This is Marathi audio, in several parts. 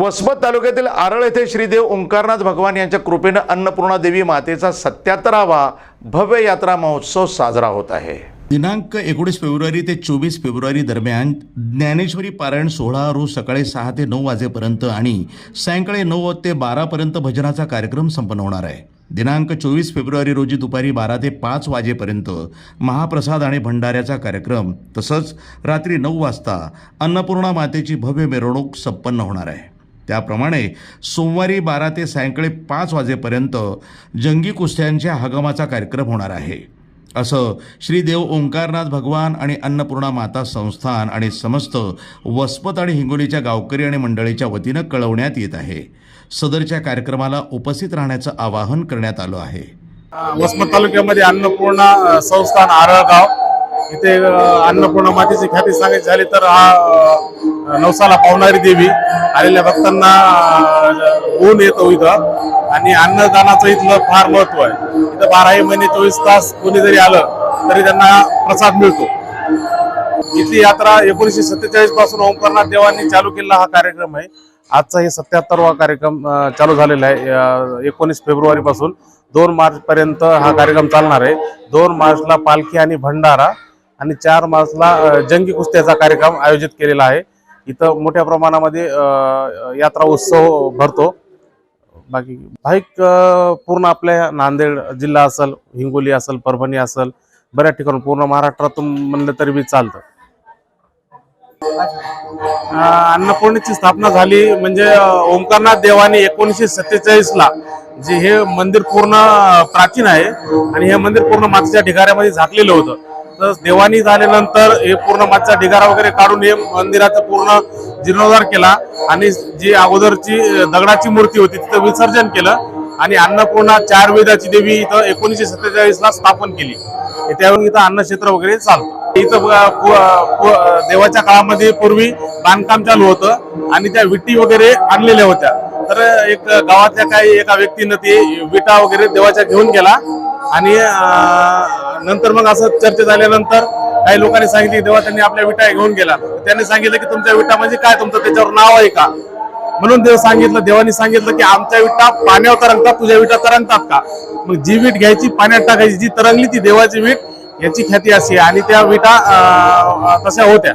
वसमत तालुक्यातील आरळ येथे श्रीदेव ओंकारनाथ भगवान यांच्या कृपेनं अन्नपूर्णा देवी मातेचा सत्याहत्तरावा भव्य यात्रा महोत्सव साजरा होत आहे. दिनांक एकोणीस फेब्रुवारी ते चोवीस फेब्रुवारी दरम्यान ज्ञानेश्वरी पारायण सोहळा रोज सकाळी सहा ते नऊ वाजेपर्यंत आणि सायंकाळी नऊ ते बारापर्यंत भजनाचा कार्यक्रम संपन्न होणार आहे. दिनांक चोवीस फेब्रुवारी रोजी दुपारी बारा ते पाच वाजेपर्यंत महाप्रसाद आणि भंडाऱ्याचा कार्यक्रम तसंच रात्री नऊ वाजता अन्नपूर्णा मातेची भव्य मिरवणूक संपन्न होणार आहे. त्याप्रमाणे सोमवारी बारा ते सायंकाळी पाच वाजेपर्यंत जंगी कुस्त्यांच्या हगमाचा कार्यक्रम होणार आहे. असं श्री देव ओंकारनाथ भगवान आणि अन्नपूर्णा माता संस्थान आणि समस्त वस्पत आणि हिंगोलीच्या गावकरी आणि मंडळीच्या वतीनं कळवण्यात येत आहे. सदरच्या कार्यक्रमाला उपस्थित राहण्याचं आवाहन करण्यात आलं आहे. वसमत तालुक्यामध्ये अन्नपूर्णा संस्थान आरळगाव. इथे अन्नपूर्णा मातेची ख्याती सांगायची झाली तर हा नवसाला पावणारी देवी. आलेल्या भक्तांना ऊन येतो इथं. आणि अन्नदानाचं इथलं फार महत्त्व आहे. इथं बाराही महिने चोवीस तास कोणी जरी आलं तरी त्यांना प्रसाद मिळतो. इथली यात्रा एकोणीसशे सत्तेचाळीसपासून ओंकारनाथ देवांनी चालू केलेला हा कार्यक्रम आहे. आजचा हे सत्याहत्तरवा कार्यक्रम चालू झालेला आहे. एकोणीस फेब्रुवारी पासून दोन मार्च पर्यंत हा कार्यक्रम चालणार आहे. दोन मार्चला पालखी आणि भंडारा आणि चार मार्चला जंगी कुस्त्याचा कार्यक्रम आयोजित केलेला आहे. इथं मोठ्या प्रमाणामध्ये यात्रा उत्सव भरतो. बाकी बाईक पूर्ण आपल्या नांदेड जिल्हा असेल हिंगोली असेल परभणी असेल बऱ्याच ठिकाणी पूर्ण महाराष्ट्रातून म्हणलं तरी बी चालतं. अन्नपूर्णेची स्थापना झाली म्हणजे ओंकारनाथ देवाने एकोणीसशे सत्तेचाळीस ला जे हे मंदिर पूर्ण प्राचीन आहे आणि हे मंदिर पूर्ण मातीच्या ढिगाऱ्यामध्ये झाकलेलं होतं. तर देवानी झाल्यानंतर हे पूर्ण मागचा ढिगारा वगैरे काढून हे मंदिराचं पूर्ण जीर्णोद्धार केला आणि जी अगोदरची दगडाची मूर्ती होती तिथं विसर्जन केलं आणि अन्नपूर्णा चार वेदाची देवी इथं एकोणीसशे सत्तेचाळीस ला स्थापन केली. त्यावेळी इथं अन्नक्षेत्र वगैरे चालतं. इथं पु- देवाच्या काळामध्ये पूर्वी बांधकाम चालू होतं आणि त्या विटी वगैरे आणलेल्या होत्या. तर एक गावातल्या काही एका व्यक्तीनं ते विटा वगैरे देवाच्या घेऊन गेला आणि नंतर मग असं चर्चा झाल्यानंतर काही लोकांनी सांगितली तेव्हा देवा त्यांनी आपल्या विटा घेऊन गेला. त्यांनी सांगितलं की तुमच्या विटा म्हणजे काय? तुमचं त्याच्यावर नाव आहे का? म्हणून देव सांगितलं देवानी सांगितलं की आमच्या विटा पाण्यावर तरंगतात तुझ्या विटा तरंगतात का? मग जी वीट घ्यायची पाण्यात टाकायची जी तरंगली ती देवाची वीट याची ख्याती अशी आहे. आणि त्या विटा अं, तशा होत्या.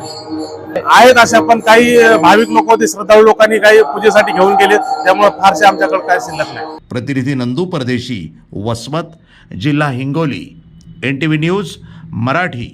आहेत अशा पण काही भाविक लोक होते श्रद्धाळू लोकांनी काही पूजेसाठी घेऊन गेले. त्यामुळे फारसे आमच्याकडे काय शिल्लक नाही. प्रतिनिधी नंदू परदेशी वसमत जिल्हा Hingoli. N T V news Marathi.